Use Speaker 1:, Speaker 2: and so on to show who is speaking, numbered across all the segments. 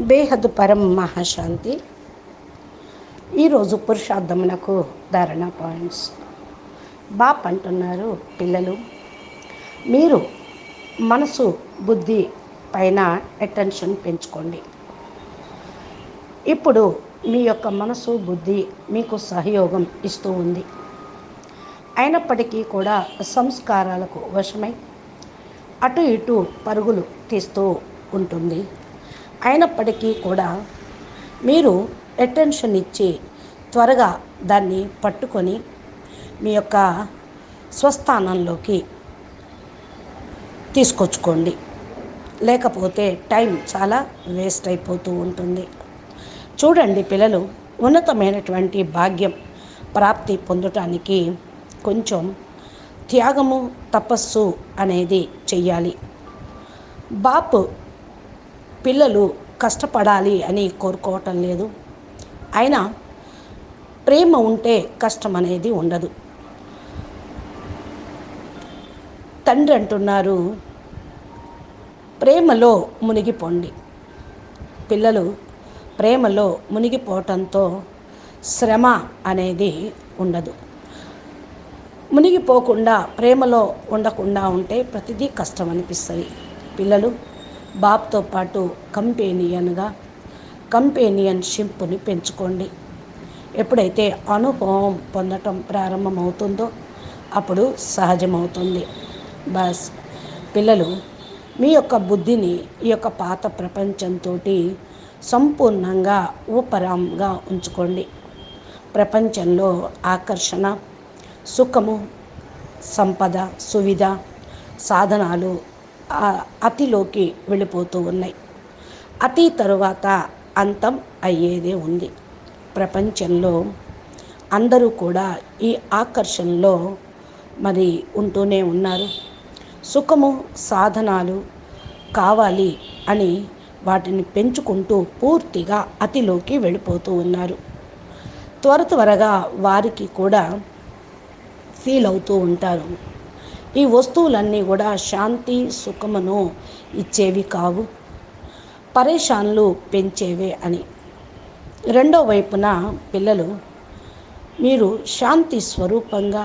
Speaker 1: బేహద్ పరం మహాశాంతి. ఈరోజు పురుషార్థమునకు ధారణ పాయింట్స్. బాప్ అంటున్నారు పిల్లలు మీరు మనసు బుద్ధి పైన అటెన్షన్ పెంచుకోండి. ఇప్పుడు మీ యొక్క మనసు బుద్ధి మీకు సహయోగం ఇస్తూ ఉంది. అయినప్పటికీ కూడా సంస్కారాలకు వశమై అటు ఇటు పరుగులు తీస్తూ ఉంటుంది. అయినప్పటికీ కూడా మీరు అటెన్షన్ ఇచ్చి త్వరగా దాన్ని పట్టుకొని మీ యొక్క స్వస్థానంలోకి తీసుకొచ్చుకోండి. లేకపోతే టైం చాలా వేస్ట్ అయిపోతూ ఉంటుంది. చూడండి పిల్లలు ఉన్నతమైనటువంటి భాగ్యం ప్రాప్తి పొందటానికి కొంచెం త్యాగము తపస్సు అనేది చెయ్యాలి. బాపు పిల్లలు కష్టపడాలి అని కోరుకోవటం లేదు. అయినా ప్రేమ ఉంటే కష్టం అనేది ఉండదు. తండ్రి అంటున్నారు ప్రేమలో మునిగిపోండి. పిల్లలు ప్రేమలో మునిగిపోవటంతో శ్రమ అనేది ఉండదు. మునిగిపోకుండా ప్రేమలో ఉండకుండా ఉంటే ప్రతిదీ కష్టం అనిపిస్తుంది. పిల్లలు బాబ్తో పాటు కంపేనియన్గా కంపేనియన్షిప్ని పెంచుకోండి. ఎప్పుడైతే అనుభవం పొందటం ప్రారంభమవుతుందో అప్పుడు సహజమవుతుంది. బస్ పిల్లలు మీ యొక్క బుద్ధిని ఈ యొక్క పాత ప్రపంచంతో సంపూర్ణంగా ఊపరంగా ఉంచుకోండి. ప్రపంచంలో ఆకర్షణ సుఖము సంపద సువిధ సాధనాలు అతిలోకి వెళ్ళిపోతూ ఉన్నాయి. అతి తరువాత అంతం అయ్యేదే ఉంది. ప్రపంచంలో అందరూ కూడా ఈ ఆకర్షణలో మరి ఉంటూనే ఉన్నారు. సుఖము సాధనాలు కావాలి అని వాటిని పెంచుకుంటూ పూర్తిగా అతిలోకి వెళ్ళిపోతూ ఉన్నారు. త్వర త్వరగా వారికి కూడా ఫీల్ అవుతూ ఉంటారు. ఈ వస్తువులన్నీ కూడా శాంతి సుఖమును ఇచ్చేవి కావు. పరేషాన్లు పెంచేవే అని. రెండో వైపున పిల్లలు మీరు శాంతి స్వరూపంగా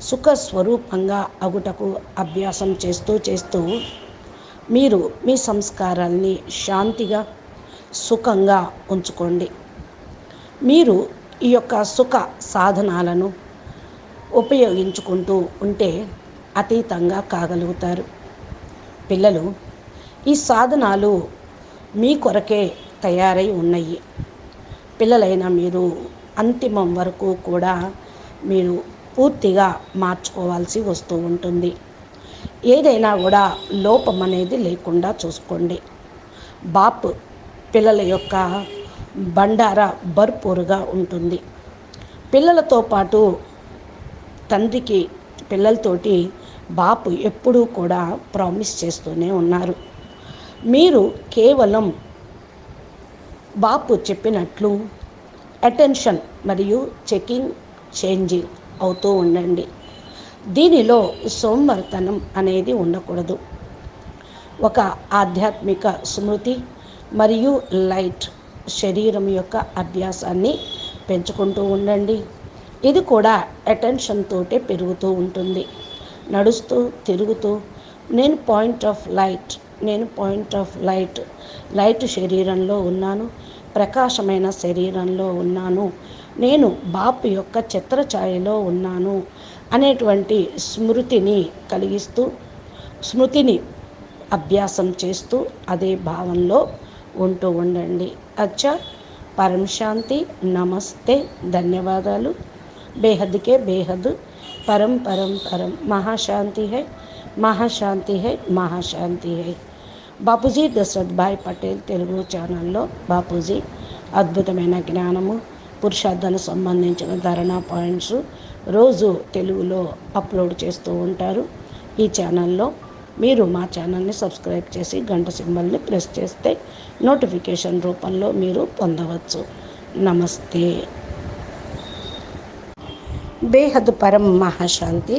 Speaker 1: సుఖ స్వరూపంగా అగుటకు అభ్యాసం చేస్తూ చేస్తూ మీరు మీ సంస్కారాల్ని శాంతిగా సుఖంగా ఉంచుకోండి. మీరు ఈ యొక్క సుఖ సాధనాలను ఉపయోగించుకుంటూ ఉంటే అతీతంగా కాగలుగుతారు. పిల్లలు ఈ సాధనాలు మీ కొరకే తయారై ఉన్నాయి పిల్లలైన మీరు అంతిమం వరకు కూడా మీరు పూర్తిగా మార్చుకోవాల్సి వస్తూ ఉంటుంది. ఏదైనా కూడా లోపం అనేది లేకుండా చూసుకోండి. బాప్ పిల్లల యొక్క బండార భర్పూరుగా ఉంటుంది. పిల్లలతో పాటు తండ్రికి పిల్లలతోటి బాపు ఎప్పుడూ కూడా ప్రామిస్ చేస్తూనే ఉన్నారు. మీరు కేవలం బాపు చెప్పినట్లు అటెన్షన్ మరియు చెకింగ్ చేంజింగ్ అవుతూ ఉండండి. దీనిలో సోమవర్తనం అనేది ఉండకూడదు. ఒక ఆధ్యాత్మిక స్మృతి మరియు లైట్ శరీరం యొక్క అభ్యాసాన్ని పెంచుకుంటూ ఉండండి. ఇది కూడా అటెన్షన్ తోటే పెరుగుతూ ఉంటుంది. నడుస్తూ తిరుగుతూ నేను పాయింట్ ఆఫ్ లైట్ నేను పాయింట్ ఆఫ్ లైట్ లైట్ శరీరంలో ఉన్నాను ప్రకాశమైన శరీరంలో ఉన్నాను నేను బాపు యొక్క చిత్ర ఛాయలో ఉన్నాను అనేటువంటి స్మృతిని కలిగిస్తూ స్మృతిని అభ్యాసం చేస్తూ అదే భావంలో ఉంటూ ఉండండి. అచ్చా పరమశాంతి నమస్తే ధన్యవాదాలు. బేహద్కే బేహద్. परम परम परम महाशांति है महाशांति है महाशांति है బాపూజీ దశరథ్ భాయ్ పటేల్ తెలుగు ఛానల్లో బాపూజీ అద్భుతమైన జ్ఞానము పురుషార్థానికి సంబంధించిన ధరణ పాయింట్స్ రోజు తెలుగులో అప్లోడ్ చేస్తూ ఉంటారు ఈ ఛానల్లో మీరు మా ఛానల్ని సబ్స్క్రైబ్ చేసి గంట సింబల్ని ప్రెస్ చేస్తే నోటిఫికేషన్ రూపంలో మీరు పొందవచ్చు నమస్తే బేహద్ పరం మహాశాంతి